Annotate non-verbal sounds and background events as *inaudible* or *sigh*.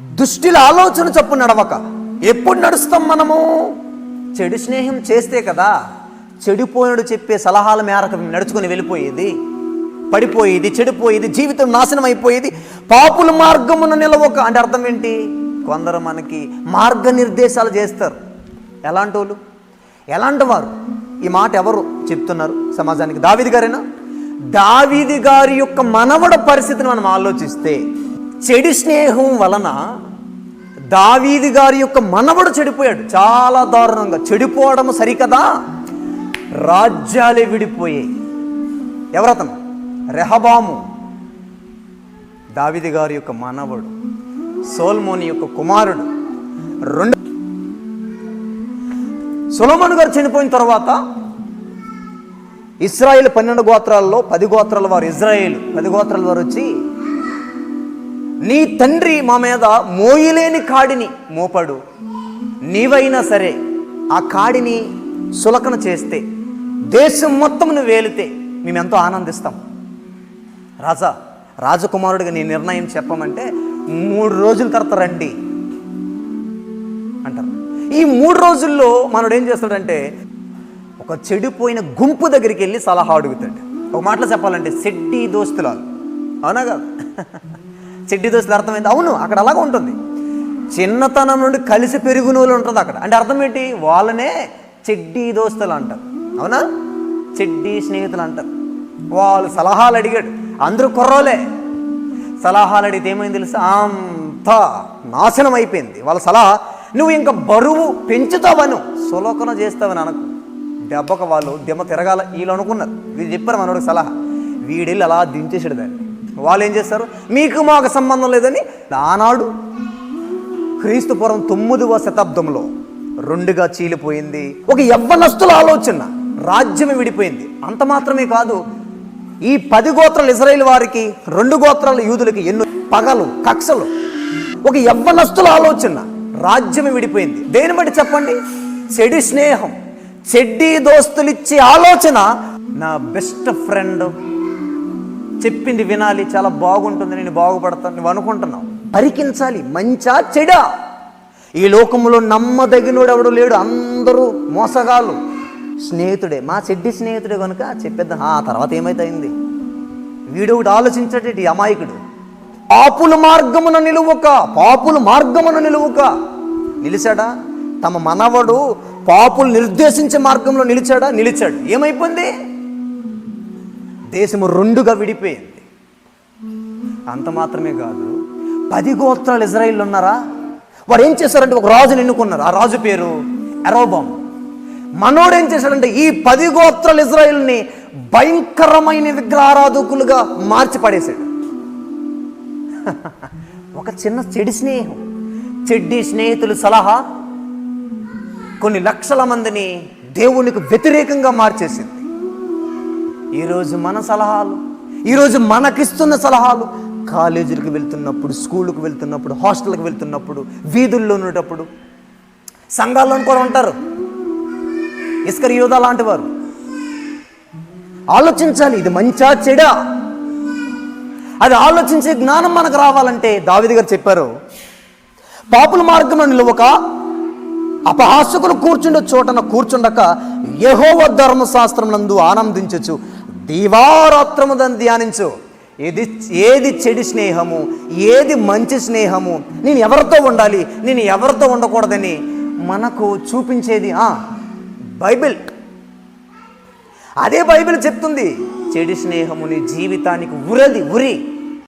దుష్టిల ఆలోచన చొప్పు నడవక. ఎప్పుడు నడుస్తాం మనము? చెడు స్నేహం చేస్తే కదా చెడిపోయినడు చెప్పే సలహాల మేరకు నడుచుకొని వెళ్ళిపోయేది పడిపోయేది చెడిపోయేది జీవితం నాశనం అయిపోయేది పాపుల మార్గమున నిలవక. అంటే అర్థం ఏంటి? కొందరు మనకి మార్గనిర్దేశాలు చేస్తారు. ఎలాంటి వాళ్ళు ఎలాంటి వారు? ఈ మాట ఎవరు చెప్తున్నారు సమాజానికి? దావిది గారేనా? దావిది గారి యొక్క మనవడ పరిస్థితిని మనం ఆలోచిస్తే చెడు స్నేహం వలన దావీది గారి యొక్క మనవడు చెడిపోయాడు. చాలా దారుణంగా. చెడిపోవడం సరికదా? రాజ్యాలే విడిపోయాయి. ఎవరతను? రెహబాము. దావిది గారి యొక్క మనవడు. సోల్మోని యొక్క కుమారుడు. రెండు సొలమోను గారు చనిపోయిన తర్వాత ఇస్రాయేల్ పన్నెండు గోత్రాల్లో పది గోత్రాల వారు ఇజ్రాయేల్ పది గోత్రాల వారు వచ్చి నీ తండ్రి మా మీద మోయలేని కాడిని మోపడు. నీవైనా సరే ఆ కాడిని సులకన చేస్తే దేశం మొత్తం నువ్వు వేలితే మేమెంతో ఆనందిస్తాం. రాజా రాజకుమారుడిగా నీ నిర్ణయం చెప్పమంటే మూడు రోజుల తర్వాత రండి అంటారు. ఈ మూడు రోజుల్లో మనోడు ఏం చేస్తాడంటే ఒక చెడిపోయిన గుంపు దగ్గరికి వెళ్ళి సలహా అడుగుతాడు. ఒక మాటలో చెప్పాలంటే సెడ్డి దోస్తులాలు. అవునా కాదు? చెడ్డి దోశలు అర్థమైంది. అవును అక్కడ అలాగ ఉంటుంది. చిన్నతనం నుండి కలిసి పెరుగున వాళ్ళు ఉంటుంది అక్కడ. అంటే అర్థం ఏంటి? వాళ్ళనే చెడ్డీ దోస్తులు అంటారు. అవునా? చెడ్డీ స్నేహితులు అంటారు. వాళ్ళు సలహాలు అడిగాడు. అందరూ కుర్రోలే. సలహాలు అడిగితే ఏమైంది తెలుసు? అంతా నాశనం అయిపోయింది. వాళ్ళ సలహా నువ్వు ఇంకా బరువు పెంచుతావను సులోకన చేస్తావని అనకు. దెబ్బకు వాళ్ళు దెమ్మ తిరగాల. వీళ్ళు అనుకున్నారు. వీళ్ళు చెప్పారు మనోడికి సలహా. వీడెళ్ళి అలా దించేసాడు దాన్ని. వాళ్ళు ఏం చేస్తారు? మీకు మాకు సంబంధం లేదని ఆనాడు క్రీస్తుపురం తొమ్మిదవ శతాబ్దంలో రెండుగా చీలిపోయింది. ఒక యవ్వనస్తుల ఆలోచన రాజ్యమే విడిపోయింది. అంత మాత్రమే కాదు ఈ పది గోత్రాలు ఇజ్రాయిల్ వారికి రెండు గోత్రాల యూదులకి ఎన్నో పగలు కక్షలు. ఒక యవ్వనస్తుల ఆలోచన రాజ్యమే విడిపోయింది. దేని బట్టి చెప్పండి? చెడి స్నేహం చెడ్డి దోస్తులు ఇచ్చే ఆలోచన నా బెస్ట్ ఫ్రెండ్. చెప్పింది వినాలి చాలా బాగుంటుంది నేను బాగుపడతాను నువ్వు అనుకుంటున్నావు. పరికించాలి మంచా చెడా? ఈ లోకంలో నమ్మదగినోడు ఎవడు లేడు అందరూ మోసగాళ్ళు. స్నేహితుడే మా చెడ్డి స్నేహితుడే కనుక చెప్పేద్దాం. ఆ తర్వాత ఏమైతే వీడు ఒకటి ఆలోచించటేటి అమాయకుడు. పాపుల మార్గమున నిలువుక పాపుల మార్గమున నిలువుక. నిలిచాడా? తమ మనవడు పాపులు నిర్దేశించే మార్గంలో నిలిచాడా? నిలిచాడు. ఏమైపోయింది? దేశము రెండుగా విడిపోయింది. అంత మాత్రమే కాదు పది గోత్రాలు ఇజ్రాయిల్ ఉన్నారా? వారు ఏం చేశారంటే ఒక రాజుని ఎన్నుకున్నారు. ఆ రాజు పేరు ఎరోబం మనోడు ఏం చేశాడంటే ఈ పది గోత్రాలు ఇజ్రాయిల్ని భయంకరమైన విగ్రహారాధకులుగా మార్చి పడేశాడు. *laughs* ఒక చిన్న చెడి స్నేహం చెడ్డి స్నేహితులు సలహా కొన్ని లక్షల మందిని దేవునికి వ్యతిరేకంగా మార్చేసింది. ఈరోజు మన సలహాలు ఈరోజు మనకిస్తున్న సలహాలు. కాలేజీలకు వెళ్తున్నప్పుడు స్కూళ్ళకు వెళ్తున్నప్పుడు హాస్టల్కి వెళ్తున్నప్పుడు వీధుల్లో ఉండేటప్పుడు సంఘాల్లో కూడా ఉంటారు. ఇస్కర్ యోధ లాంటి వారు. ఆలోచించాలి ఇది మంచా చెడా? అది ఆలోచించే జ్ఞానం మనకు రావాలంటే దావిది గారు చెప్పారు పాపుల మార్గంలో నిలువక అపహాసకులు కూర్చుండే చోటన కూర్చుండక యహోవ ధర్మశాస్త్రం నందు ఆనందించచ్చు. దీవారాత్రము దాన్ని ధ్యానించు. ఏది ఏది చెడు స్నేహము ఏది మంచి స్నేహము నేను ఎవరితో ఉండాలి నేను ఎవరితో ఉండకూడదని మనకు చూపించేది బైబిల్. అదే బైబిల్ చెప్తుంది చెడు స్నేహము నీ జీవితానికి ఉరది ఉరి.